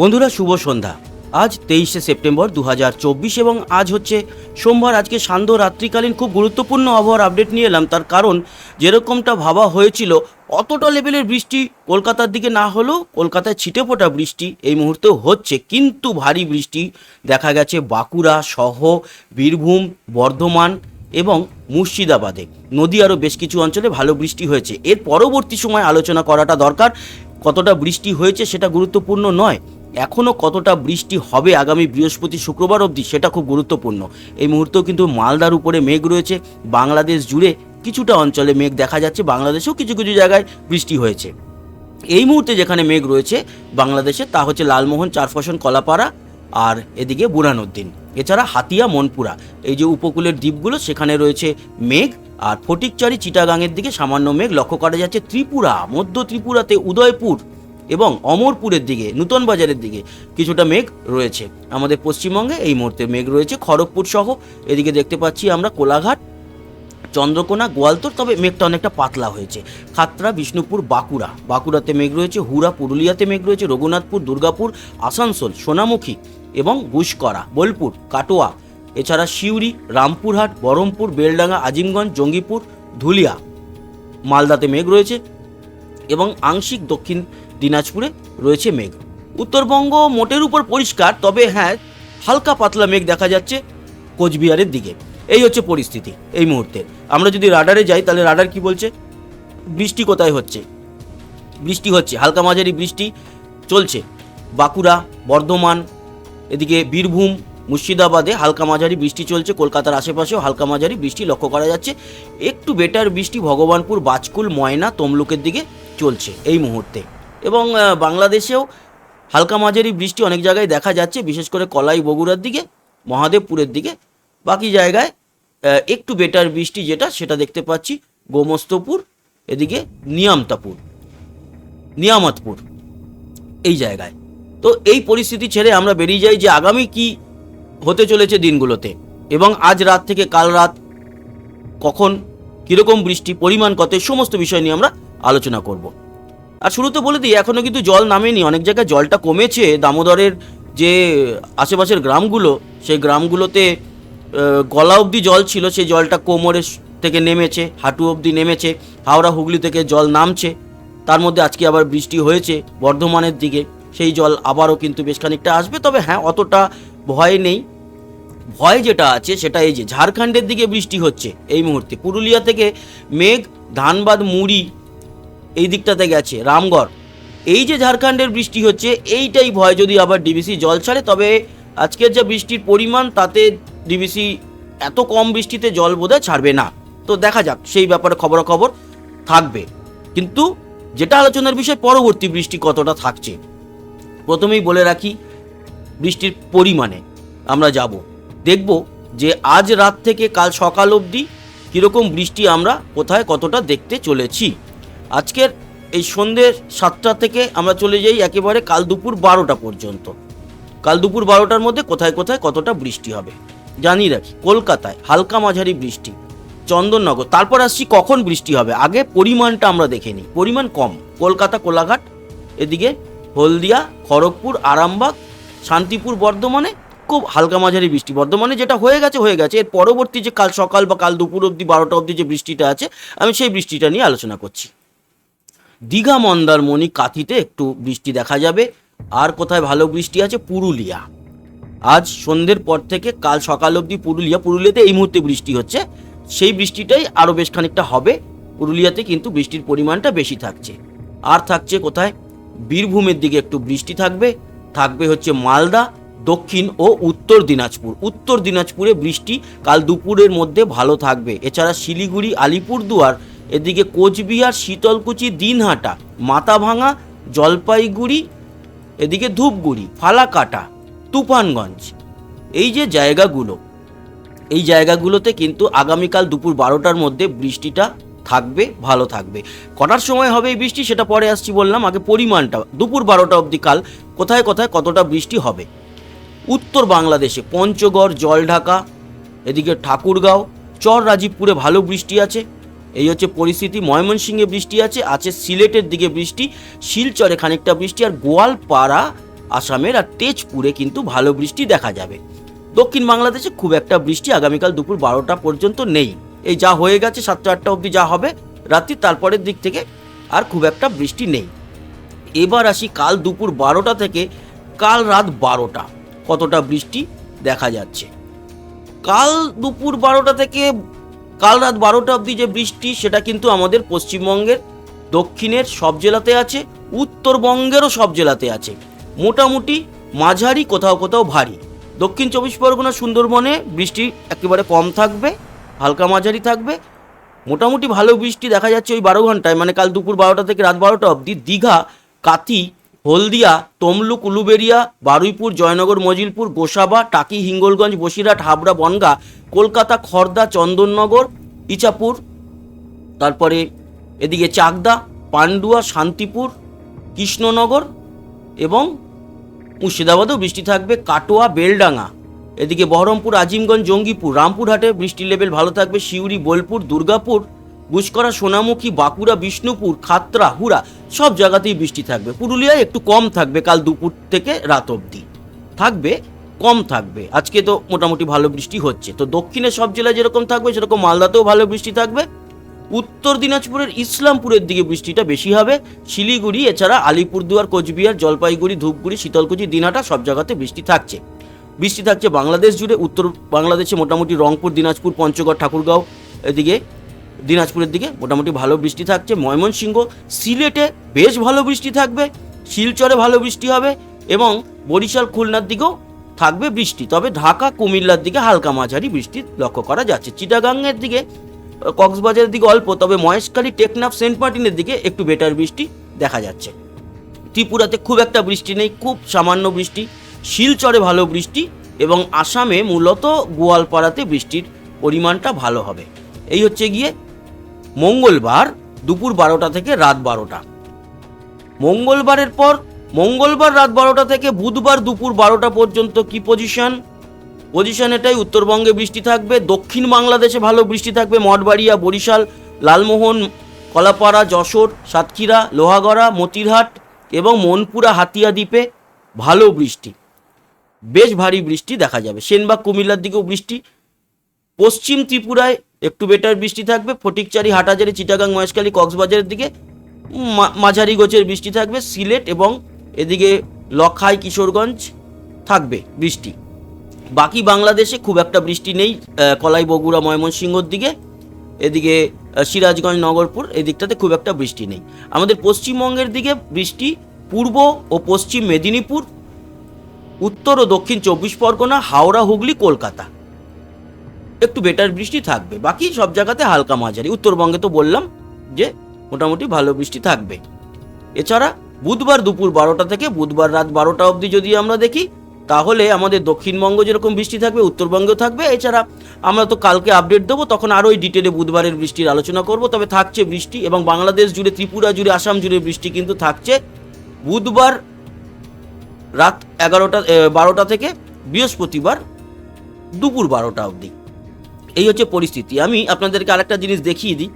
বন্ধুরা, শুভ সন্ধ্যা। আজ তেইশে সেপ্টেম্বর দু হাজার চব্বিশ এবং আজ হচ্ছে সোমবার। আজকে সান্ধ্য রাত্রিকালীন খুব গুরুত্বপূর্ণ আবহাওয়ার আপডেট নিয়ে এলাম। তার কারণ, যেরকমটা ভাবা হয়েছিল, অতটা লেভেলের বৃষ্টি কলকাতার দিকে না হলেও কলকাতায় ছিটে ফোটা বৃষ্টি এই মুহূর্তেও হচ্ছে। কিন্তু ভারী বৃষ্টি দেখা গেছে বাঁকুড়া সহ বীরভূম, বর্ধমান এবং মুর্শিদাবাদে। নদী আরও বেশ কিছু অঞ্চলে ভালো বৃষ্টি হয়েছে। এর পরবর্তী সময় আলোচনা করাটা দরকার। কতটা বৃষ্টি হয়েছে সেটা গুরুত্বপূর্ণ নয়। এখনও কতটা বৃষ্টি হবে আগামী বৃহস্পতি শুক্রবার অবধি সেটা খুব গুরুত্বপূর্ণ। এই মুহূর্তেও কিন্তু মালদার উপরে মেঘ রয়েছে, বাংলাদেশ জুড়ে কিছুটা অঞ্চলে মেঘ দেখা যাচ্ছে, বাংলাদেশেও কিছু কিছু জায়গায় বৃষ্টি হয়েছে। এই মুহূর্তে যেখানে মেঘ রয়েছে বাংলাদেশে, তা হচ্ছে লালমোহন, চারফসন, কলাপাড়া আর এদিকে বুড়ানুদ্দিন এছাড়া হাতিয়া, মনপুরা, এই যে উপকূলের দ্বীপগুলো, সেখানে রয়েছে মেঘ আর ফটিকচারি চিটাগাংয়ের দিকে সামান্য মেঘ। লক্ষ্য করা যাচ্ছে ত্রিপুরা, মধ্য ত্রিপুরাতে উদয়পুর এবং অমরপুরের দিকে, নূতন বাজারের দিকে কিছুটা মেঘ রয়েছে। আমাদের পশ্চিমবঙ্গে এই মুহূর্তে মেঘ রয়েছে। খড়গপুর সহ এদিকে দেখতে পাচ্ছি আমরা কোলাঘাট, চন্দ্রকোনা, গোয়ালতোর, তবে মেঘটা অনেকটা পাতলা হয়েছে। খাতড়া, বিষ্ণুপুর, বাঁকুড়া। বাঁকুড়াতে মেঘ রয়েছে, হুড়া, পুরুলিয়াতে মেঘ রয়েছে, রঘুনাথপুর, দুর্গাপুর, আসানসোল, সোনামুখী এবং গুসকরা, বোলপুর, কাটোয়া। এছাড়া সিউড়ি, রামপুরহাট, বহরমপুর, বেলডাঙ্গা, আজিমগঞ্জ, জঙ্গিপুর, ধুলিয়া, মালদাতে মেঘ রয়েছে এবং আংশিক দক্ষিণ দিনাজপুরে রয়েছে মেঘ। উত্তরবঙ্গ মোটের উপর পরিষ্কার, তবে হ্যাঁ হালকা পাতলা মেঘ দেখা যাচ্ছে কোচবিহারের দিকে। এই হচ্ছে পরিস্থিতি এই মুহূর্তে। আমরা যদি রাডারে যাই, তাহলে রাডার কি বলছে? বৃষ্টি কোথায় হচ্ছে? বৃষ্টি হচ্ছে, হালকা মাঝারি বৃষ্টি চলছে। বাঁকুড়া, বর্ধমান, এদিকে বীরভূম, মুর্শিদাবাদে হালকা মাঝারি বৃষ্টি চলছে, কলকাতার আশেপাশেও হালকা মাঝারি বৃষ্টি লক্ষ্য করা যাচ্ছে। একটু বেটার বৃষ্টি ভগবানপুর, বাজকুল, ময়না, তমলুকের দিকে চলছে এই মুহূর্তে। এবং বাংলাদেশেও হালকা মাঝারি বৃষ্টি অনেক জায়গায় দেখা যাচ্ছে, বিশেষ করে কলাই বগুড়ার দিকে, মহাদেবপুরের দিকে। বাকি জায়গায় একটু বেটার বৃষ্টি যেটা, সেটা দেখতে পাচ্ছি গোমস্তপুর, এদিকে নিয়ামতাপুর, নিয়ামতপুর, এই জায়গায়। তো এই পরিস্থিতি ছেড়ে আমরা বেরিয়ে যাই যে আগামী কি হতে চলেছে দিনগুলোতে এবং আজ রাত থেকে কাল রাত কখন, কীরকম বৃষ্টি, পরিমাণ কত সমস্ত বিষয় নিয়ে আমরা আলোচনা করব। আর শুরুতে বলে দিই এখনও কিন্তু জল নামেনি, অনেক জায়গায় জলটা কমেছে। দামোদরের যে আশেপাশের গ্রামগুলো, সেই গ্রামগুলোতে গলা অবধি জল ছিল, সেই জলটা কোমরের থেকে নেমেছে, হাঁটু অবধি নেমেছে, হাওড়া হুগলি থেকে জল নামছে। তার মধ্যে আজকে আবার বৃষ্টি হয়েছে বর্ধমানের দিকে, সেই জল আবারও কিন্তু বেশ খানিকটা আসবে, তবে হ্যাঁ অতটা ভয় নেই। ভয় যেটা আছে, সেটা এই যে ঝাড়খণ্ডের দিকে বৃষ্টি হচ্ছে এই মুহূর্তে। পুরুলিয়া থেকে মেঘ, ধানবাদ, মুড়ি এই দিকটাতে গেছে, রামগড়। এই যে ঝাড়খণ্ডের বৃষ্টি হচ্ছে, এইটাই ভয় যদি আবার ডিবিসি জল ছাড়ে, তবে আজকের যা বৃষ্টির পরিমাণ, তাতে ডিবিসি এত কম বৃষ্টিতে জল বোধহয় ছাড়বে না। তো দেখা যাক, সেই ব্যাপারে খবরাখবর থাকবে। কিন্তু যেটা আলোচনার বিষয়, পরবর্তী বৃষ্টি কতটা থাকছে। প্রথমেই বলে রাখি, বৃষ্টির পরিমাণে আমরা যাব। দেখব যে আজ রাত থেকে কাল সকাল অবধি কীরকম বৃষ্টি আমরা কোথায় কতটা দেখতে চলেছি। আজকের এই সন্ধ্যে সাতটা থেকে আমরা চলে যাই একেবারে কাল দুপুর বারোটা পর্যন্ত। কাল দুপুর বারোটার মধ্যে কোথায় কোথায় কতটা বৃষ্টি হবে? জানিয়ে রাখি কলকাতায় হালকা মাঝারি বৃষ্টি। চন্দননগর। তারপর আসছি কখন বৃষ্টি হবে? আগে পরিমাণটা আমরা দেখে নিই। পরিমাণ কম। কলকাতা, কোলাঘাট, এদিকে হলদিয়া, খড়গপুর, আরামবাগ, শান্তিপুর বর্ধমানে খুব হালকা মাঝারি বৃষ্টি। বর্ধমানে যেটা হয়ে গেছে হয়ে গেছে। এর পরবর্তী যে কাল সকাল বা কাল দুপুর অবধি, বারোটা অবধি যে বৃষ্টিটা আছে, আমি সেই বৃষ্টিটা নিয়ে আলোচনা করছি। দীঘা মন্দারমণি কাঁথিতে একটু বৃষ্টি দেখা যাবে। আর কোথায় ভালো বৃষ্টি আছে? পুরুলিয়া। আজ সন্ধ্যের পর থেকে কাল সকাল অবধি পুরুলিয়া, পুরুলিয়াতে এই মুহূর্তে বৃষ্টি হচ্ছে। সেই বৃষ্টিটাই আরও বেশ খানিকটা হবে। পুরুলিয়াতে কিন্তু বৃষ্টির পরিমাণটা বেশি থাকছে। আর থাকছে কোথায়? বীরভূমের দিকে একটু বৃষ্টি থাকবে। থাকবে হচ্ছে মালদা, দক্ষিণ ও উত্তর দিনাজপুর। উত্তর দিনাজপুরে বৃষ্টি কাল দুপুরের মধ্যে ভালো থাকবে। এছাড়া শিলিগুড়ি, আলিপুরদুয়ার এদিকে কোচবিহার শীতলকুচি দিনহাটা মাথাভাঙা জলপাইগুড়ি, এদিকে ধূপগুড়ি, ফালাকাটা, তুফানগঞ্জ। এই যে জায়গাগুলো, এই জায়গাগুলোতে কিন্তু আগামীকাল দুপুর বারোটার মধ্যে বৃষ্টিটা থাকবে, ভালো থাকবে। কটার সময় হবে এই বৃষ্টি সেটা পরে আসছি বললাম, আগে পরিমাণটা, দুপুর বারোটা অবধি কাল কোথায় কোথায় কতটা বৃষ্টি হবে? উত্তর বাংলাদেশে পঞ্চগড়, জলঢাকা, এদিকে ঠাকুরগাঁও, চর রাজীবপুরে ভালো বৃষ্টি আছে। এই হচ্ছে পরিস্থিতি, ময়মনসিংহে বৃষ্টি আছে আছে সিলেটের দিকে বৃষ্টি, শিলচরে খানিকটা বৃষ্টি আর গোয়ালপাড়া আসামের আর তেজপুরে কিন্তু ভালো বৃষ্টি দেখা যাবে। দক্ষিণ বাংলাদেশে খুব একটা বৃষ্টি আগামীকাল দুপুর বারোটা পর্যন্ত নেই। এই যা হয়ে গেছে সাতটা আটটা অবধি যা হবে, রাত্রি তারপরের দিক থেকে আর খুব একটা বৃষ্টি নেই। এবার আসি কাল দুপুর বারোটা থেকে, কাল রাত বারোটা, কতটা বৃষ্টি দেখা যাচ্ছে। কাল দুপুর বারোটা থেকে কাল রাত বারোটা অবধি যে বৃষ্টি, সেটা কিন্তু আমাদের পশ্চিমবঙ্গের, দক্ষিণের সব জেলাতে আছে, উত্তরবঙ্গেরও সব জেলাতে আছে। মোটামুটি মাঝারি, কোথাও কোথাও ভারী। দক্ষিণ চব্বিশ পরগনা, সুন্দরবনে বৃষ্টি একেবারে কম থাকবে, হালকা মাঝারি থাকবে। মোটামুটি ভালো বৃষ্টি দেখা যাচ্ছে ওই বারো ঘন্টায় মানে কাল দুপুর বারোটা থেকে রাত বারোটা অবধি। দীঘা, কাতি হলদিয়া, তমলুক উলুবেরিয়া বারুইপুর, জয়নগর, মজিলপুর, গোসাবা, টাকি, হিঙ্গলগঞ্জ, বসিরহাট, হাবড়া, বনগা, কলকাতা, খর্দা, চন্দননগর ইচাপুর তারপরে এদিকে চাকদা, পান্ডুয়া, শান্তিপুর, কৃষ্ণনগর এবং মুর্শিদাবাদেও বৃষ্টি থাকবে, কাটোয়া, বেলডাঙ্গা। এদিকে বহরমপুর, আজিমগঞ্জ, জঙ্গিপুর, রামপুরহাটে বৃষ্টির লেভেল ভালো থাকবে, সিউড়ি, বোলপুর, দুর্গাপুর গুসকরা সোনামুখী, বাঁকুড়া, বিষ্ণুপুর খাতরা হুড়া, সব জায়গাতেই বৃষ্টি থাকবে। পুরুলিয়ায় একটু কম থাকবে কাল দুপুর থেকে রাত অবধি। থাকবে, কম থাকবে। আজকে তো মোটামুটি ভালো বৃষ্টি হচ্ছে। তো দক্ষিণে সব জেলায় যেরকম থাকবে, সেরকম মালদাতেও ভালো বৃষ্টি থাকবে। উত্তর দিনাজপুরের ইসলামপুরের দিকে বৃষ্টিটা বেশি হবে। শিলিগুড়ি, এছাড়া আলিপুরদুয়ার, কোচবিহার, জলপাইগুড়ি, ধূপগুড়ি, শীতলকুচি, দিনহাটা সব জায়গাতে বৃষ্টি থাকছে। বৃষ্টি থাকছে বাংলাদেশ জুড়ে। উত্তর বাংলাদেশে মোটামুটি রংপুর, দিনাজপুর, পঞ্চগড়, ঠাকুরগাঁও এদিকে দিনাজপুরের দিকে। মোটামুটি ভালো বৃষ্টি থাকছে। ময়মনসিংহ সিলেটে বেশ ভালো বৃষ্টি থাকবে। শিলচরে ভালো বৃষ্টি হবে এবং বরিশাল খুলনার দিকেও থাকবে বৃষ্টি। তবে ঢাকা, কুমিল্লার দিকে হালকা মাঝারি বৃষ্টি লক্ষ্য করা যাচ্ছে। চিটাগাংয়ের দিকে কক্সবাজারের দিকে অল্প, তবে মহেশখালী, টেকনাফ, সেন্ট মার্টিনের দিকে একটু বেটার বৃষ্টি দেখা যাচ্ছে। ত্রিপুরাতে খুব একটা বৃষ্টি নেই, খুব সামান্য বৃষ্টি। শিলচরে ভালো বৃষ্টি এবং আসামে মূলত গোয়ালপাড়াতে বৃষ্টির পরিমাণটা ভালো হবে। এই হচ্ছে গিয়ে মঙ্গলবার দুপুর বারোটা থেকে রাত বারোটা। মঙ্গলবারের পর, মঙ্গলবার রাত বারোটা থেকে বুধবার দুপুর বারোটা পর্যন্ত কি পজিশন পজিশন এটাই উত্তরবঙ্গে বৃষ্টি থাকবে, দক্ষিণ বাংলাদেশে ভালো বৃষ্টি থাকবে, মঠবাড়িয়া, বরিশাল, লালমোহন, কলাপাড়া, যশোর, সাতক্ষীরা, লোহাগড়া, মতিরহাট এবং মনপুরা, হাতিয়া দ্বীপে ভালো বৃষ্টি। বেশ ভারী বৃষ্টি দেখা যাবে। সেনবাগ, কুমিল্লার দিকেও বৃষ্টি। পশ্চিম ত্রিপুরায় একটু বেটার বৃষ্টি থাকবে, ফটিকচারি হাটাজারি চিটাগাং, মহেশখালী, কক্সবাজারের দিকে মাঝারি গোছের বৃষ্টি থাকবে, সিলেট এবং এদিকে লখাই, কিশোরগঞ্জ থাকবে বৃষ্টি। বাকি বাংলাদেশে খুব একটা বৃষ্টি নেই কলাই, বগুড়া, ময়মনসিংহর দিকে, এদিকে সিরাজগঞ্জ, নগরপুর এদিকটাতে খুব একটা বৃষ্টি নেই। আমাদের পশ্চিমবঙ্গের দিকে বৃষ্টি, পূর্ব ও পশ্চিম মেদিনীপুর, উত্তর ও দক্ষিণ চব্বিশ পরগনা, হাওড়া, হুগলি, কলকাতা। একটু বেটার বৃষ্টি থাকবে, বাকি সব জায়গাতে হালকা মাঝারি। উত্তরবঙ্গে তো বললাম যে মোটামুটি ভালো বৃষ্টি থাকবে। এছাড়া বুধবার দুপুর বারোটা থেকে বুধবার রাত বারোটা অবধি যদি আমরা দেখি, তাহলে আমাদের দক্ষিণবঙ্গ যেরকম বৃষ্টি থাকবে, উত্তরবঙ্গেও থাকবে। এছাড়া আমরা তো কালকে আপডেট দেবো, তখন আরও ডিটেলে বুধবারের বৃষ্টির আলোচনা করব। তবে থাকছে বৃষ্টি এবং বাংলাদেশ জুড়ে, ত্রিপুরা জুড়ে, আসাম জুড়ে বৃষ্টি কিন্তু থাকছে। বুধবার রাত এগারোটা বারোটা থেকে বৃহস্পতিবার দুপুর বারোটা অবধি। এই হচ্ছে পরিস্থিতি। আমি আপনাদেরকে আরেকটা জিনিস দেখিয়ে দিই।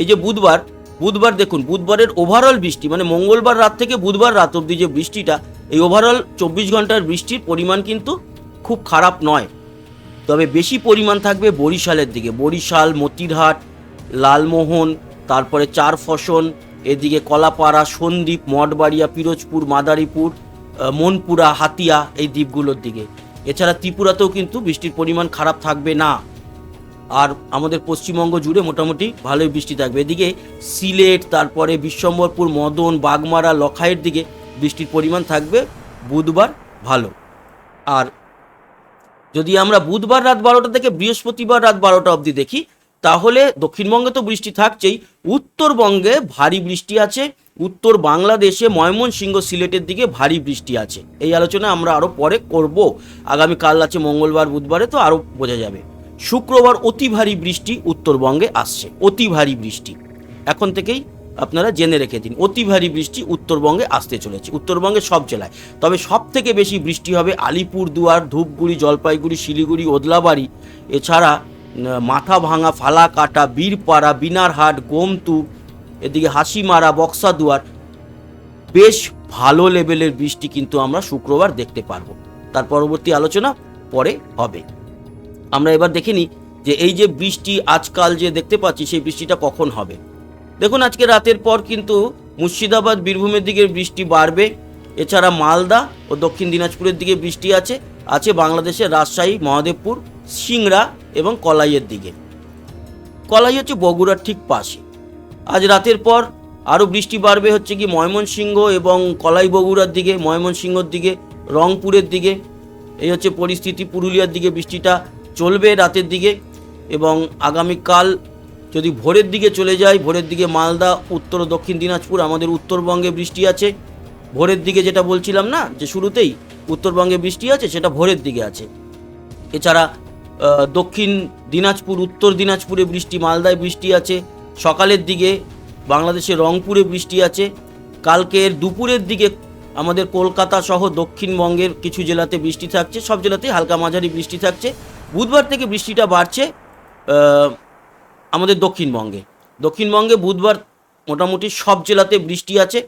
এই যে বুধবার বুধবার দেখুন, বুধবারের ওভারঅল বৃষ্টি মানে মঙ্গলবার রাত থেকে বুধবার রাত অবধি যে বৃষ্টিটা, এই ওভারঅল চব্বিশ ঘণ্টার বৃষ্টির পরিমাণ কিন্তু খুব খারাপ নয়। তবে বেশি পরিমাণ থাকবে বরিশালের দিকে। বরিশাল, মতিরহাট, লালমোহন, তারপরে চার ফসন এদিকে কলাপাড়া, সন্দ্বীপ, মঠবাড়িয়া, পিরোজপুর, মাদারীপুর মনপুরা, হাতিয়া, এই দ্বীপগুলোর দিকে। এছাড়া ত্রিপুরাতেও কিন্তু বৃষ্টির পরিমাণ খারাপ থাকবে না। আর আমাদের পশ্চিমবঙ্গ জুড়ে মোটামুটি ভালোই বৃষ্টি থাকবে। এদিকে সিলেট, তারপরে বিশ্বম্বরপুর, মদন, বাগমারা, লখাইয়ের দিকে বৃষ্টির পরিমাণ থাকবে। বুধবার ভালো। আর যদি আমরা বুধবার রাত বারোটা থেকে বৃহস্পতিবার রাত বারোটা অবধি দেখি, তাহলে দক্ষিণবঙ্গে তো বৃষ্টি থাকছেই। উত্তরবঙ্গে ভারী বৃষ্টি আছে। উত্তর বাংলাদেশে ময়মনসিংহ সিলেটের দিকে ভারী বৃষ্টি আছে। এই আলোচনা আমরা আরও পরে করব। আগামী কাল আছে মঙ্গলবার, বুধবারে তো আরও বোঝা যাবে। শুক্রবার অতি ভারী বৃষ্টি উত্তরবঙ্গে আসছে। অতি ভারী বৃষ্টি। এখন থেকেই আপনারা জেনে রেখে দিন, অতি ভারী বৃষ্টি উত্তরবঙ্গে আসতে চলেছে, উত্তরবঙ্গের সব জেলায়। তবে সব থেকে বেশি বৃষ্টি হবে আলিপুরদুয়ার, ধূপগুড়ি, জলপাইগুড়ি, শিলিগুড়ি, ওদলাবাড়ি। এছাড়া মাথা ভাঙা ফালাকাটা, বীরপাড়া, বিনারহাট, গোমতু, এদিকে হাসিমারা, বক্সাদুয়ার। বেশ ভালো লেভেলের বৃষ্টি কিন্তু আমরা শুক্রবার দেখতে পারব। তার পরবর্তী আলোচনা পরে হবে। আমরা এবার দেখে নিই যে এই যে বৃষ্টি আজকাল যে দেখতে পাচ্ছি, সেই বৃষ্টিটা কখন হবে? দেখুন, আজকে রাতের পর কিন্তু মুর্শিদাবাদ, বীরভূমের দিকে বৃষ্টি বাড়বে। এছাড়া মালদা ও দক্ষিণ দিনাজপুরের দিকে বৃষ্টি আছে। আছে বাংলাদেশের রাজশাহী, মহাদেবপুর, সিংড়া এবং কলাইয়ের দিকে। কলাই হচ্ছে বগুড়ার ঠিক পাশে। আজ রাতের পর আরও বৃষ্টি বাড়বে হচ্ছে কি ময়মনসিংহ এবং কলাই বগুড়ার দিকে, ময়মনসিংহর দিকে, রংপুরের দিকে। এই হচ্ছে পরিস্থিতি, পুরুলিয়ার দিকে বৃষ্টিটা চলবে রাতের দিকে এবং আগামীকাল যদি ভোরের দিকে চলে যায়, ভোরের দিকে মালদা, উত্তর ও দক্ষিণ দিনাজপুর, আমাদের উত্তরবঙ্গে বৃষ্টি আছে। ভোরের দিকে যেটা বলছিলাম না, যে শুরুতেই উত্তরবঙ্গে বৃষ্টি আছে, সেটা ভোরের দিকে আছে। এছাড়া দক্ষিণ দিনাজপুর, উত্তর দিনাজপুরে বৃষ্টি, মালদায় বৃষ্টি আছে। সকালের দিকে বাংলাদেশের রংপুরে বৃষ্টি আছে। কালকের দুপুরের দিকে আমাদের কলকাতা সহ দক্ষিণবঙ্গের কিছু জেলাতে বৃষ্টি থাকছে, সব জেলাতেই হালকা মাঝারি বৃষ্টি থাকছে। বুধবার থেকে বৃষ্টিটা বাড়ছে আমাদের দক্ষিণবঙ্গে। দক্ষিণবঙ্গে বুধবার মোটামুটি সব জেলাতে বৃষ্টি আছে।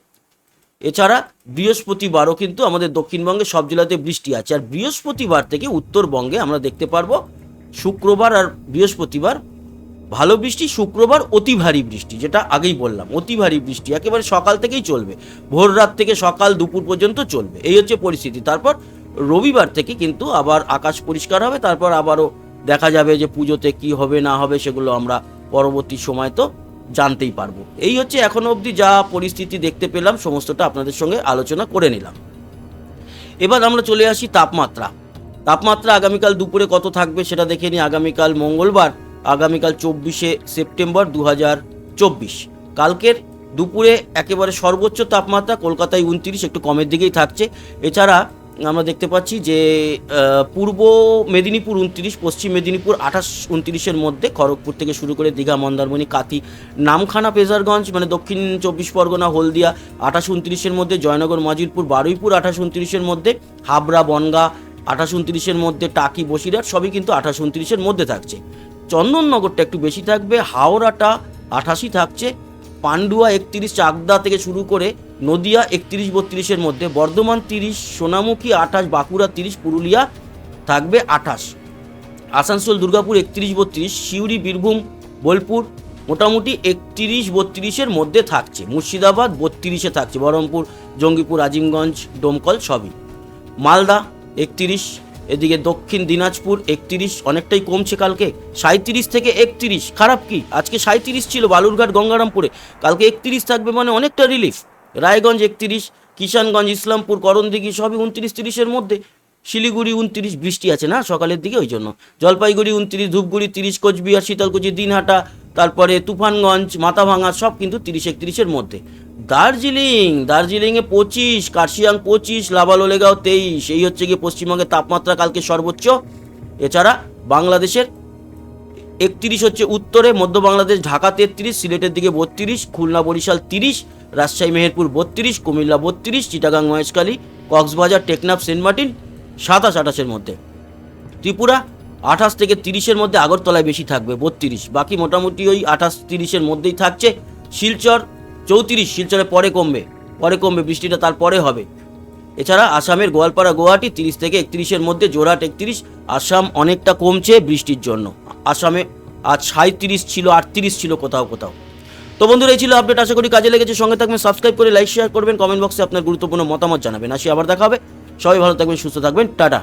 এছাড়া বৃহস্পতিবারও কিন্তু আমাদের দক্ষিণবঙ্গে সব জেলাতে বৃষ্টি আছে। আর বৃহস্পতিবার থেকে উত্তরবঙ্গে আমরা দেখতে পারব, শুক্রবার আর বৃহস্পতিবার ভালো বৃষ্টি শুক্রবার অতি ভারী বৃষ্টি, যেটা আগেই বললাম, অতি ভারী বৃষ্টি, একেবারে সকাল থেকেই চলবে, ভোর রাত থেকে সকাল দুপুর পর্যন্ত চলবে, এই হচ্ছে পরিস্থিতি। তারপর রবিবার থেকে কিন্তু আবার আকাশ পরিষ্কার হবে, তারপর আবারও দেখা যাবে যে পুজোতে কি হবে না হবে সেগুলো আমরা পরবর্তী সময় তো জানতেই পারব। এই হচ্ছে এখনও অবধি যা পরিস্থিতি দেখতে পেলাম, সমস্তটা আপনাদের সঙ্গে আলোচনা করে নিলাম। এবার আমরা চলে আসি তাপমাত্রা। তাপমাত্রা আগামীকাল দুপুরে কত থাকবে সেটা দেখে নিই। আগামীকাল মঙ্গলবার আগামীকাল চব্বিশে সেপ্টেম্বর দু কালকের দুপুরে একেবারে সর্বোচ্চ তাপমাত্রা, কলকাতায় উনত্রিশ, একটু কমের দিকেই থাকছে। এছাড়া আমরা দেখতে পাচ্ছি যে পূর্ব মেদিনীপুর উনত্রিশ, পশ্চিম মেদিনীপুর আঠাশ, উনত্রিশের মধ্যে খড়গপুর থেকে শুরু করে দীঘা, মন্দারমণি কাতি নামখানা পেজারগঞ্জ মানে দক্ষিণ চব্বিশ পরগনা, হলদিয়া আঠাশ, উনত্রিশের মধ্যে, জয়নগর মাজিরপুর বারুইপুর আঠাশ, উনত্রিশের মধ্যে, হাবড়া, বনগা আঠাশ, উনত্রিশের মধ্যে, টাকি, বসিরহাট, সবই কিন্তু আঠাশ, উনত্রিশের মধ্যে থাকছে। চন্দননগরটা একটু বেশি থাকবে, হাওড়াটা আঠাশি থাকছে, পান্ডুয়া একত্রিশ, চাকদা থেকে শুরু করে নদিয়া একত্রিশ, বত্রিশের মধ্যে, বর্ধমান তিরিশ, সোনামুখী আঠাশ, বাঁকুড়া তিরিশ, পুরুলিয়া থাকবে আঠাশ। আসানসোল, দুর্গাপুর একত্রিশ, বত্রিশ, সিউড়ি, বীরভূম, বোলপুর মোটামুটি একত্রিশ, বত্রিশের মধ্যে থাকছে। মুর্শিদাবাদ বত্রিশে থাকছে, বহরমপুর, জঙ্গিপুর, আজিমগঞ্জ, ডোমকল সবই। মালদা একত্রিশ এদিকে দক্ষিণ দিনাজপুর একত্রিশ, অনেকটাই কমছে কালকে। সাঁত্রিশ থেকে একত্রিশ, খারাপ কি? আজকে সাঁত্রিশ ছিল বালুরঘাট, গঙ্গারামপুরে। কালকে একত্রিশ থাকবে মানে অনেকটা রিলিফ রায়গঞ্জ একত্রিশ, কিষানগঞ্জ, ইসলামপুর, করণদিঘি সবই উনত্রিশ তিরিশের মধ্যে। শিলিগুড়ি উনত্রিশ, বৃষ্টি আছে না সকালের দিকে? ওই জন্য। জলপাইগুড়ি উনত্রিশ, ধূপগুড়ি তিরিশ, কোচবিহার, শীতলকুচি, দিনহাটা তারপরে তুফানগঞ্জ মাথাভাঙা সব কিন্তু তিরিশ একত্রিশের মধ্যে। দার্জিলিং, দার্জিলিংয়ে পঁচিশ, কার্শিয়াং পঁচিশ লাভালোলেগাঁও তেইশ, এই হচ্ছে গিয়ে পশ্চিমবঙ্গের তাপমাত্রা কালকে সর্বোচ্চ। এছাড়া বাংলাদেশের একত্রিশ হচ্ছে উত্তরে, মধ্য বাংলাদেশ, ঢাকা তেত্রিশ, সিলেটের দিকে বত্রিশ, খুলনা, বরিশাল তিরিশ, রাজশাহী, মেহেরপুর বত্রিশ, কুমিল্লা বত্রিশ, চিটাগাং, মহেশখালী, কক্সবাজার, টেকনাফ, সেন্ট মার্টিন সাতাশ, আঠাশের মধ্যে। ত্রিপুরা আঠাশ থেকে তিরিশের মধ্যে আগরতলায় বেশি থাকবে, বত্রিশ। বাকি মোটামুটি ওই আঠাশ তিরিশের মধ্যেই থাকছে। শিলচর চৌত্রিশ, শিলচরে পরে কমবে। পরে কমবে, বৃষ্টিটা তারপরে হবে। এছাড়া আসামের গোয়ালপাড়া, গুয়াহাটি, তিরিশ থেকে একত্রিশের মধ্যে জোরহাট একত্রিশ। আসাম অনেকটা কমছে বৃষ্টির জন্য। আসামে আজ সাঁত্রিশ ছিল, আটত্রিশ ছিল কোথাও কোথাও। তো বন্ধুরা, এই ছিল আপডেট। আশা করি কাজে লেগেছে। সঙ্গে থাকবেন, সাবস্ক্রাইব করে, লাইক, শেয়ার করবেন। কমেন্ট বক্সে আপনার গুরুত্বপূর্ণ মতামত জানাবেন। আসি আবার দেখা হবে। সবাই ভালো থাকবেন, সুস্থ থাকবেন। টাটা।